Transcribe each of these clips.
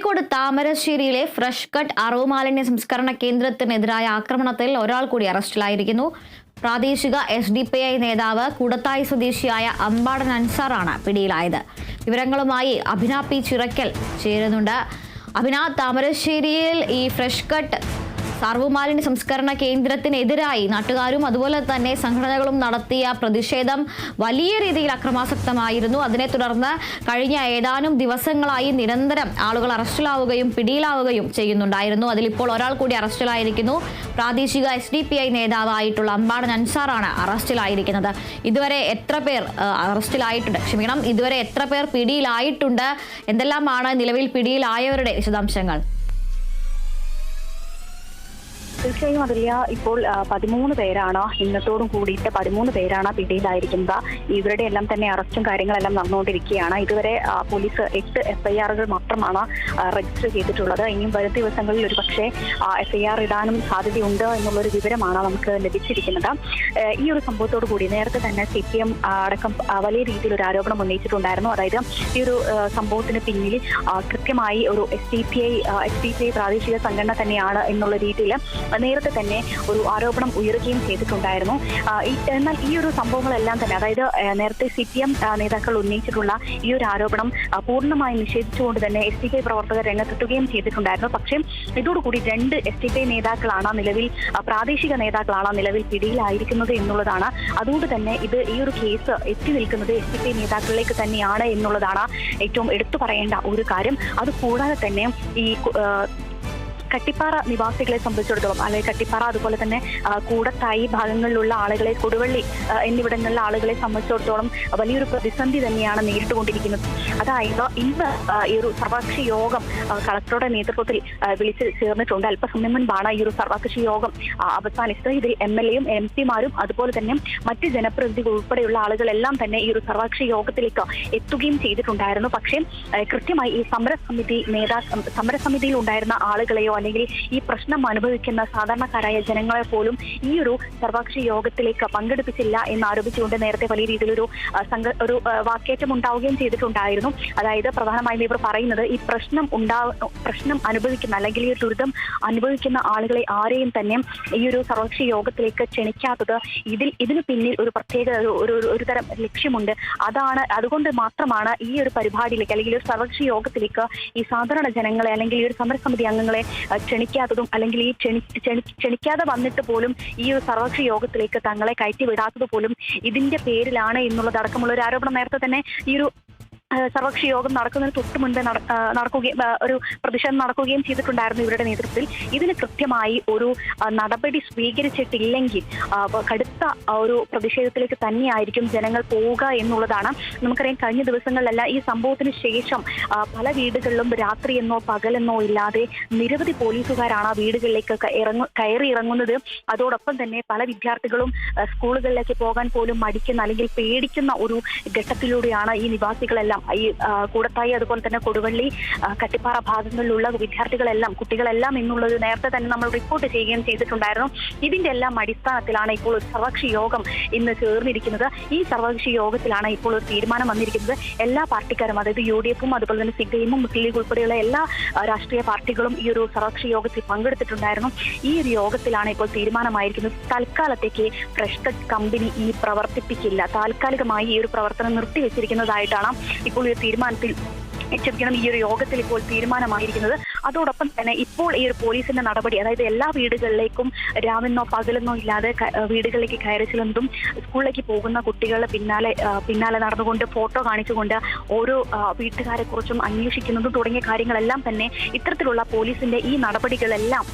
കോഴിക്കോട് താമരശ്ശേരിയിലെ fresh cut അറവ് മാലിന്യ സംസ്കരണ കേന്ദ്രത്തിനെതിരായ ആക്രമണത്തിൽ ഒരാൾ കൂടി അറസ്റ്റിലായിരിക്കുന്നു. പ്രാദേശിക എസ് ഡി പി ഐ നേതാവ് കൂടത്തായി സ്വദേശിയായ അമ്പാടൻ അൻസാറാണ് പിടിയിലായത്. വിവരങ്ങളുമായി അഭിന പി ചിറക്കൽ ചേരുന്നുണ്ട്. അഭിന താമരശ്ശേരിയിൽ ഈ ഫ്രഷ് കട്ട് സർവമാലിന്യ സംസ്കരണ കേന്ദ്രത്തിനെതിരായി നാട്ടുകാരും അതുപോലെ തന്നെ സംഘടനകളും നടത്തിയ പ്രതിഷേധം വലിയ രീതിയിൽ അക്രമാസക്തമായിരുന്നു. അതിനെ തുടർന്ന് കഴിഞ്ഞ ഏതാനും ദിവസങ്ങളായി നിരന്തരം ആളുകൾ അറസ്റ്റിലാവുകയും പിടിയിലാവുകയും ചെയ്യുന്നുണ്ടായിരുന്നു. അതിലിപ്പോൾ ഒരാൾ കൂടി അറസ്റ്റിലായിരിക്കുന്നു. പ്രാദേശിക എസ് ഡി പി ഐ നേതാവായിട്ടുള്ള അമ്പാടൻ അൻസാറാണ് അറസ്റ്റിലായിരിക്കുന്നത്. ഇതുവരെ എത്ര പേർ അറസ്റ്റിലായിട്ടുണ്ട്? ക്ഷമിക്കണം ഇതുവരെ എത്ര പേർ പിടിയിലായിട്ടുണ്ട്? എന്തെല്ലാമാണ് നിലവിൽ പിടിയിലായവരുടെ വിശദാംശങ്ങൾ? തീർച്ചയായും അതില്ല ഇപ്പോൾ പതിമൂന്ന് പേരാണ് ഇന്നത്തോടും കൂടിയിട്ട് പതിമൂന്ന് പേരാണ് പിടിയിലായിരിക്കുന്നത്. ഇവരുടെ എല്ലാം തന്നെ അറസ്റ്റും കാര്യങ്ങളെല്ലാം നടന്നുകൊണ്ടിരിക്കുകയാണ്. ഇതുവരെ പോലീസ് എട്ട് എഫ്ഐആറുകൾ മാത്രമാണ് രജിസ്റ്റർ ചെയ്തിട്ടുള്ളത്. ഇനിയും വരും ദിവസങ്ങളിൽ ഒരു പക്ഷേ എഫ്ഐആർ ഇടാനും സാധ്യതയുണ്ട് എന്നുള്ളൊരു വിവരമാണ് നമുക്ക് ലഭിച്ചിരിക്കുന്നത്. ഈ ഒരു സംഭവത്തോടു കൂടി നേരത്തെ തന്നെ സി പി എം അടക്കം വലിയ രീതിയിൽ ഒരു ആരോപണം ഉന്നയിച്ചിട്ടുണ്ടായിരുന്നു. അതായത് ഈ ഒരു സംഭവത്തിന് പിന്നിൽ കൃത്യമായി ഒരു S D P I S D P I പ്രാദേശിക സംഘടന തന്നെയാണ് എന്നുള്ള രീതിയിൽ നേരത്തെ തന്നെ ഒരു ആരോപണം ഉയരുകയും ചെയ്തിട്ടുണ്ടായിരുന്നു. എന്നാൽ ഈ ഒരു സംഭവങ്ങളെല്ലാം തന്നെ അതായത് നേരത്തെ സി പി എം നേതാക്കൾ ഉന്നയിച്ചിട്ടുള്ള ഈ ഒരു ആരോപണം പൂർണമായി നിഷേധിച്ചുകൊണ്ട് തന്നെ എസ് ഡി പി ഐ പ്രവർത്തകർ രംഗത്തെത്തുകയും ചെയ്തിട്ടുണ്ടായിരുന്നു. പക്ഷേ ഇതോടുകൂടി രണ്ട് എസ് ഡി പി ഐ നേതാക്കളാണ് നിലവിൽ പ്രാദേശിക നേതാക്കളാണ് നിലവിൽ പിടിയിലായിരിക്കുന്നത് എന്നുള്ളതാണ്. അതുകൊണ്ട് തന്നെ ഇത് ഈ ഒരു കേസ് എത്തി നിൽക്കുന്നത് എസ് ഡി പി ഐ നേതാക്കളിലേക്ക് തന്നെയാണ് എന്നുള്ളതാണ് ഏറ്റവും എടുത്തു പറയേണ്ട ഒരു കാര്യം. അതുകൂടാതെ തന്നെ ഈ കട്ടിപ്പാറ നിവാസികളെ സംബന്ധിച്ചിടത്തോളം അല്ലെങ്കിൽ കട്ടിപ്പാറ അതുപോലെ തന്നെ കൂടത്തായി ഭാഗങ്ങളിലുള്ള ആളുകളെ കൊടുവള്ളി എന്നിവിടങ്ങളിലെ ആളുകളെ സംബന്ധിച്ചിടത്തോളം വലിയൊരു പ്രതിസന്ധി തന്നെയാണ് നേരിട്ടുകൊണ്ടിരിക്കുന്നത്. അതായത് ഇന്ന് ഈ ഒരു സർവകക്ഷി യോഗം കളക്ടറുടെ നേതൃത്വത്തിൽ വിളിച്ച് ചേർന്നിട്ടുണ്ട്. അല്പസമയം മുൻപാണ് ഈ ഒരു സർവകക്ഷി യോഗം അവസാനിച്ചത്. ഇതിൽ എം എൽ എയും എം പിമാരും അതുപോലെ തന്നെ മറ്റ് ജനപ്രതിനിധികൾ ഉൾപ്പെടെയുള്ള ആളുകളെല്ലാം തന്നെ ഈ ഒരു സർവകക്ഷി യോഗത്തിലേക്ക് എത്തുകയും ചെയ്തിട്ടുണ്ടായിരുന്നു. പക്ഷേ കൃത്യമായി ഈ സമരസമിതി നേതാ സമരസമിതിയിൽ ഉണ്ടായിരുന്ന ആളുകളെയോ അല്ലെങ്കിൽ ഈ പ്രശ്നം അനുഭവിക്കുന്ന സാധാരണക്കാരായ ജനങ്ങളെ പോലും ഈ ഒരു സർവകക്ഷി യോഗത്തിലേക്ക് പങ്കെടുപ്പിച്ചില്ല എന്ന് ആരോപിച്ചുകൊണ്ട് നേരത്തെ വലിയ രീതിയിലൊരു സംഘ ഒരു വാക്കേറ്റം ഉണ്ടാവുകയും ചെയ്തിട്ടുണ്ടായിരുന്നു. അതായത് പ്രധാനമായും ഇവർ പറയുന്നത് ഈ പ്രശ്നം ഉണ്ടാ പ്രശ്നം അനുഭവിക്കുന്ന അല്ലെങ്കിൽ ഈ ദുരിതം അനുഭവിക്കുന്ന ആളുകളെ ആരെയും തന്നെ ഈ ഒരു സർവകക്ഷി യോഗത്തിലേക്ക് ക്ഷണിക്കാത്തത് ഇതിൽ ഇതിന് പിന്നിൽ ഒരു പ്രത്യേക ഒരു- ഒരു തരം ലക്ഷ്യമുണ്ട്. അതാണ് അതുകൊണ്ട് മാത്രമാണ് ഈ ഒരു പരിപാടിയിലേക്ക് അല്ലെങ്കിൽ ഒരു സർവകക്ഷി യോഗത്തിലേക്ക് ഈ സാധാരണ ജനങ്ങളെ അല്ലെങ്കിൽ ഈ ഒരു സമരസമിതി അംഗങ്ങളെ ക്ഷണിക്കാത്തതും അല്ലെങ്കിൽ ഈ ക്ഷണി ക്ഷണി- ക്ഷണിക്കാതെ വന്നിട്ട് പോലും ഈ ഒരു സർവകക്ഷി യോഗത്തിലേക്ക് തങ്ങളെ കയറ്റി വിടാത്തത് പോലും ഇതിന്റെ പേരിലാണ് എന്നുള്ളത് അടക്കമുള്ള ഒരു ആരോപണം നേരത്തെ തന്നെ ഈ ഒരു സർവകക്ഷി യോഗം നടക്കുന്നതിന് തൊട്ട് മുൻപേ നട- നടക്കുകയും ഒരു പ്രതിഷേധം നടക്കുകയും ചെയ്തിട്ടുണ്ടായിരുന്നു ഇവരുടെ നേതൃത്വത്തിൽ. ഇതിന് കൃത്യമായി ഒരു നടപടി സ്വീകരിച്ചിട്ടില്ലെങ്കിൽ കടുത്ത ഒരു പ്രതിഷേധത്തിലേക്ക് തന്നെയായിരിക്കും ജനങ്ങൾ പോവുക എന്നുള്ളതാണ്. നമുക്കറിയാം കഴിഞ്ഞ ദിവസങ്ങളിലല്ല ഈ സംഭവത്തിന് ശേഷം പല വീടുകളിലും രാത്രി എന്നോ പകലെന്നോ ഇല്ലാതെ നിരവധി പോലീസുകാരാണ് ആ വീടുകളിലേക്ക് ഇറങ്ങു കയറി ഇറങ്ങുന്നത്. അതോടൊപ്പം തന്നെ പല വിദ്യാർത്ഥികളും സ്കൂളുകളിലേക്ക് പോകാൻ പോലും മടിക്കുന്ന അല്ലെങ്കിൽ പേടിക്കുന്ന ഒരു ഘട്ടത്തിലൂടെയാണ് ഈ നിവാസികളെല്ലാം ഈ കൂടത്തായി അതുപോലെ തന്നെ കൊടുവള്ളി കട്ടിപ്പാറ ഭാഗങ്ങളിലുള്ള വിദ്യാർത്ഥികളെല്ലാം കുട്ടികളെല്ലാം എന്നുള്ളത് നേരത്തെ തന്നെ നമ്മൾ റിപ്പോർട്ട് ചെയ്യുകയും ചെയ്തിട്ടുണ്ടായിരുന്നു. ഇതിന്റെ എല്ലാം അടിസ്ഥാനത്തിലാണ് ഇപ്പോൾ ഒരു സർവകക്ഷി യോഗം ഇന്ന് ചേർന്നിരിക്കുന്നത്. ഈ സർവകക്ഷി യോഗത്തിലാണ് ഇപ്പോൾ ഒരു തീരുമാനം വന്നിരിക്കുന്നത്. എല്ലാ പാർട്ടിക്കാരും അതായത് യു ഡി എഫും അതുപോലെ തന്നെ സിപിഐഎമ്മും മുസ്ലിം ലീഗ് ഉൾപ്പെടെയുള്ള എല്ലാ രാഷ്ട്രീയ പാർട്ടികളും ഈ ഒരു സർവകക്ഷി യോഗത്തിൽ പങ്കെടുത്തിട്ടുണ്ടായിരുന്നു. ഈ ഒരു യോഗത്തിലാണ് ഇപ്പോൾ തീരുമാനമായിരിക്കുന്നത്. തൽക്കാലത്തേക്ക് ഫ്രഷ് കട്ട് കമ്പനി ഇനി പ്രവർത്തിപ്പിക്കില്ല. താൽക്കാലികമായി ഈ ഒരു പ്രവർത്തനം നിർത്തിവെച്ചിരിക്കുന്നതായിട്ടാണ് ഇപ്പോൾ തീരുമാനത്തിൽ ക്ഷമിക്കണം ഈ ഒരു യോഗത്തിൽ ഇപ്പോൾ തീരുമാനമായിരിക്കുന്നത് അതോടൊപ്പം തന്നെ ഇപ്പോൾ ഈ ഒരു പോലീസിന്റെ നടപടി അതായത് എല്ലാ വീടുകളിലേക്കും രാവിലെന്നോ പകലെന്നോ ഇല്ലാതെ വീടുകളിലേക്ക് കയറി ചെല്ലുന്നതും സ്കൂളിലേക്ക് പോകുന്ന കുട്ടികളുടെ പിന്നാലെ പിന്നാലെ നടന്നുകൊണ്ട് ഫോട്ടോ കാണിച്ചുകൊണ്ട് ഓരോ വീട്ടുകാരെ കുറിച്ചും അന്വേഷിക്കുന്നതും തുടങ്ങിയ കാര്യങ്ങളെല്ലാം തന്നെ ഇത്തരത്തിലുള്ള പോലീസിന്റെ ഈ നടപടികളെല്ലാം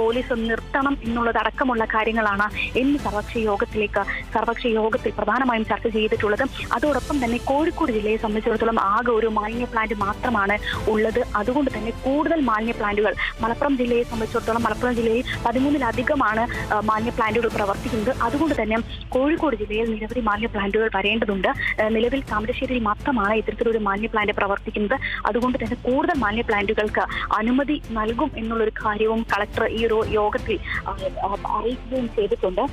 പോലീസ് നിർത്തണം എന്നുള്ളതടക്കമുള്ള കാര്യങ്ങളാണ് ഇന്ന് സർവകക്ഷി യോഗത്തിലേക്ക് സർവകക്ഷി യോഗത്തിൽ പ്രധാനമായും ചർച്ച ചെയ്തിട്ടുള്ളത്. അതോടൊപ്പം തന്നെ കോഴിക്കോട് ജില്ലയെ സംബന്ധിച്ചിടത്തോളം ആകെ ഒരു മാലിന്യ പ്ലാന്റ് മാത്രമാണ് ഉള്ളത്. അതുകൊണ്ട് തന്നെ കൂടുതൽ മാലിന്യ പ്ലാന്റുകൾ. മലപ്പുറം ജില്ലയെ സംബന്ധിച്ചിടത്തോളം മലപ്പുറം ജില്ലയിൽ പതിമൂന്നിലധികമാണ് മാലിന്യ പ്ലാന്റുകൾ പ്രവർത്തിക്കുന്നത്. അതുകൊണ്ട് തന്നെ കോഴിക്കോട് ജില്ലയിൽ നിരവധി മാലിന്യ പ്ലാന്റുകൾ വരേണ്ടതുണ്ട്. നിലവിൽ താമരശ്ശേരിയിൽ മാത്രമാണ് ഇത്തരത്തിലൊരു മാലിന്യ പ്ലാന്റ് പ്രവർത്തിക്കുന്നത്. അതുകൊണ്ട് തന്നെ കൂടുതൽ മാലിന്യ പ്ലാന്റുകൾക്ക് അനുമതി നൽകും എന്നുള്ളൊരു കാര്യവും കളക്ടർ ഈ ഒരു യോഗത്തിൽ അറിയിക്കുകയും ചെയ്തിട്ടുണ്ട്.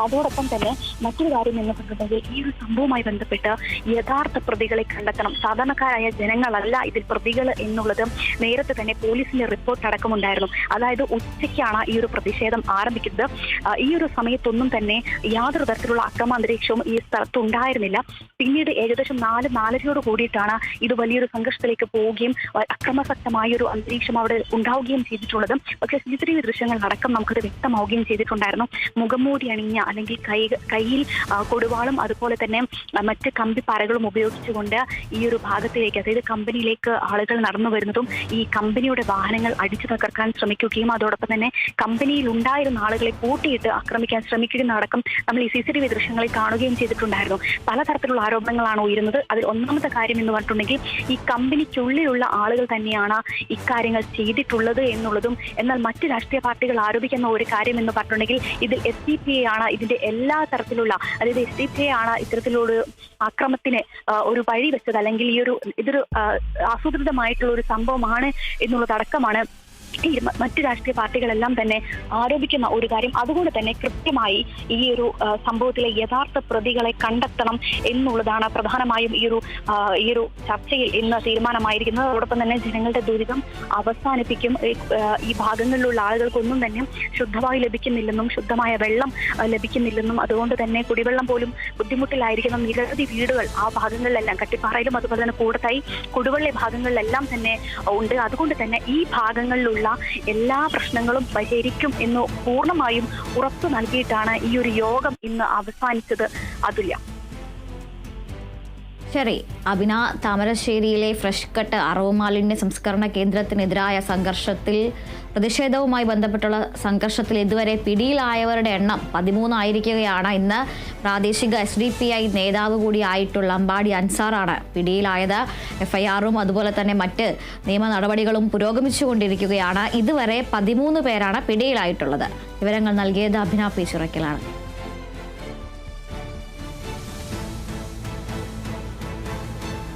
അതോടൊപ്പം തന്നെ മറ്റൊരു കാര്യം എന്ന് പറഞ്ഞിട്ടുണ്ടെങ്കിൽ ഈ ഒരു സംഭവവുമായി ബന്ധപ്പെട്ട് യഥാർത്ഥ പ്രതികളെ കണ്ടെത്തണം. സാധാരണക്കാരായ ജനങ്ങളല്ല ഇതിൽ പ്രതികൾ എന്നുള്ളത്. നേരത്തെ തന്നെ പോലീസിന്റെ റിപ്പോർട്ട് അടക്കമുണ്ടായിരുന്നു. അതായത് ഉച്ചയ്ക്കാണ് ഈ ഒരു പ്രതിഷേധം ആരംഭിക്കുന്നത്. ഈ ഒരു സമയത്തൊന്നും തന്നെ യാതൊരു തരത്തിലുള്ള അക്രമാന്തരീക്ഷവും ഈ സ്ഥലത്ത് ഉണ്ടായിരുന്നില്ല പിന്നീട് ഏകദേശം നാല് നാലരയോട് കൂടിയിട്ടാണ് ഇത് വലിയൊരു സംഘർഷത്തിലേക്ക് പോവുകയും അക്രമസക്തമായ ഒരു അന്തരീക്ഷം അവിടെ ഉണ്ടാവുകയും ചെയ്തിട്ടുള്ളത്. പക്ഷേ സി ദൃശ്യങ്ങൾ അടക്കം നമുക്കത് വ്യക്തമാവുകയും ചെയ്തിട്ടുണ്ടായിരുന്നു. മുഖംമൂടി അണിഞ്ഞ അല്ലെങ്കിൽ കൈ കയ്യിൽ കൊടുവാളും അതുപോലെ തന്നെ മറ്റ് കമ്പി കമ്പിപ്പാരകളും ഉപയോഗിച്ചുകൊണ്ട് ഈ ഒരു ഭാഗത്തിലേക്ക് അതായത് കമ്പനിയിലേക്ക് ആളുകൾ നടന്നു വരുന്നതും ഈ കമ്പനിയുടെ വാഹനങ്ങൾ അടിച്ചു തകർക്കാൻ ശ്രമിക്കുകയും അതോടൊപ്പം തന്നെ കമ്പനിയിൽ ഉണ്ടായിരുന്ന ആളുകളെ കൂട്ടിയിട്ട് ആക്രമിക്കാൻ ശ്രമിക്കുകയും അടക്കം നമ്മൾ ഈ സി സി ടി വി ദൃശ്യങ്ങളിൽ കാണുകയും ചെയ്തിട്ടുണ്ടായിരുന്നു. പലതരത്തിലുള്ള ആരോപണങ്ങളാണ് ഉയരുന്നത്. അതിൽ ഒന്നാമത്തെ കാര്യം എന്ന് പറഞ്ഞിട്ടുണ്ടെങ്കിൽ ഈ കമ്പനിക്കുള്ളിലുള്ള ആളുകൾ തന്നെയാണ് ഇക്കാര്യങ്ങൾ ചെയ്തിട്ടുള്ളത് എന്നുള്ളതും എന്നാൽ മറ്റ് രാഷ്ട്രീയ പാർട്ടികൾ ആരോപിക്കുന്ന ഒരു കാര്യം എന്ന് പറഞ്ഞിട്ടുണ്ടെങ്കിൽ ഇതിൽ എസ് ഡി പി ആണ് ഇതിന്റെ എല്ലാ തരത്തിലുള്ള അതായത് എസ് ഡി പി ആണ് ഇത്തരത്തിലുള്ള അക്രമത്തിന് ഒരു വഴി വെച്ചത് അല്ലെങ്കിൽ ഈ ഒരു ഇതൊരു ആസൂത്രിതമായിട്ടുള്ള ഒരു സംഭവമാണ് എന്നുള്ളതടക്കമാണ് ഈ മറ്റ് രാഷ്ട്രീയ പാർട്ടികളെല്ലാം തന്നെ ആരോപിക്കുന്ന ഒരു കാര്യം. അതുകൊണ്ട് തന്നെ കൃത്യമായി ഈ ഒരു സംഭവത്തിലെ യഥാർത്ഥ പ്രതികളെ കണ്ടെത്തണം എന്നുള്ളതാണ് പ്രധാനമായും ഈ ഒരു ഈ ഒരു ചർച്ചയിൽ ഇന്ന് തീരുമാനമായിരിക്കുന്നത്. അതോടൊപ്പം തന്നെ ജനങ്ങളുടെ ദുരിതം അവസാനിപ്പിക്കും. ഈ ഭാഗങ്ങളിലുള്ള ആളുകൾക്കൊന്നും തന്നെ ശുദ്ധമായി ലഭിക്കുന്നില്ലെന്നും ശുദ്ധമായ വെള്ളം ലഭിക്കുന്നില്ലെന്നും അതുകൊണ്ട് തന്നെ കുടിവെള്ളം പോലും ബുദ്ധിമുട്ടിലായിരിക്കുന്ന നിരവധി വീടുകൾ ആ ഭാഗങ്ങളിലെല്ലാം കട്ടിപ്പാറയിലും അതുപോലെ തന്നെ കൂടത്തായി കൊടുവള്ളി ഭാഗങ്ങളിലെല്ലാം തന്നെ ഉണ്ട്. അതുകൊണ്ട് തന്നെ ഈ ഭാഗങ്ങളിലുള്ള എല്ലാ പ്രശ്നങ്ങളും പരിഹരിക്കും എന്ന് പൂർണമായും ഉറപ്പു നൽകിയിട്ടാണ് ഈ ഒരു യോഗം ഇന്ന് അവസാനിച്ചത്. അതുല്യ. ശരി അഭിന താമരശ്ശേരിയിലെ ഫ്രഷ് കട്ട് അറവ് മാലിന്യ സംസ്കരണ കേന്ദ്രത്തിനെതിരായ സംഘർഷത്തിൽ പ്രതിഷേധവുമായി ബന്ധപ്പെട്ടുള്ള സംഘർഷത്തിൽ ഇതുവരെ പിടിയിലായവരുടെ എണ്ണം പതിമൂന്നായിരിക്കുകയാണ്. ഇന്ന് പ്രാദേശിക എസ് ഡി പി ഐ നേതാവ് കൂടിയായിട്ടുള്ള അമ്പാടി അൻസാറാണ് പിടിയിലായത്. എഫ്ഐആറും അതുപോലെ തന്നെ മറ്റ് നിയമ നടപടികളും പുരോഗമിച്ചുകൊണ്ടിരിക്കുകയാണ്. ഇതുവരെ പതിമൂന്ന് പേരാണ് പിടിയിലായിട്ടുള്ളത്. വിവരങ്ങൾ നൽകിയത് അഭിന പി ചിറക്കലാണ്